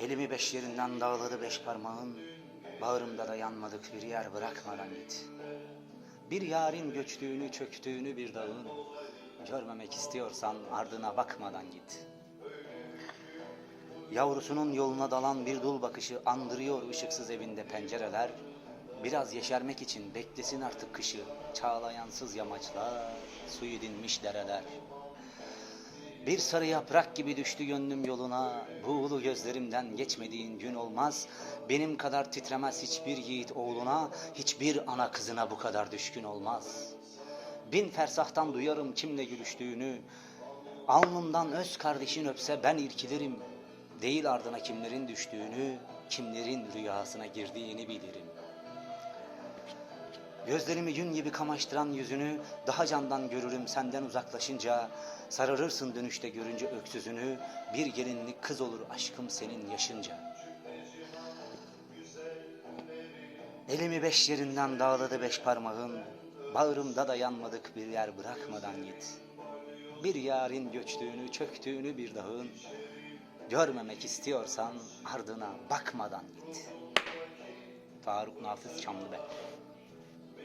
Elimi beş yerinden dağladı beş parmağın, bağrımda da yanmadık bir yer bırakmadan git. Bir yarın göçtüğünü, çöktüğünü bir dağın, görmemek istiyorsan ardına bakmadan git. Yavrusunun yoluna dalan bir dul bakışı andırıyor ışıksız evinde pencereler. Biraz yeşermek için beklesin artık kışı, çağlayansız yamaçlar, suyu dinmiş dereler. Bir sarı yaprak gibi düştü gönlüm yoluna, buğulu gözlerimden geçmediğin gün olmaz. Benim kadar titremez hiçbir yiğit oğluna, hiçbir ana kızına bu kadar düşkün olmaz. Bin fersahtan duyarım kimle gülüştüğünü, alnımdan öz kardeşin öpse ben irkilirim. Değil ardına kimlerin düştüğünü, kimlerin rüyasına girdiğini bilirim. Gözlerimi yün gibi kamaştıran yüzünü daha candan görürüm senden uzaklaşınca. Sararırsın dönüşte görünce öksüzünü. Bir gelinlik kız olur aşkım senin yaşınca. Elimi beş yerinden dağladı beş parmağın. Bağrımda da yanmadık bir yer bırakmadan git. Bir yarın göçtüğünü, çöktüğünü bir dağın. Görmemek istiyorsan ardına bakmadan git. Faruk Nafiz Çamlıbel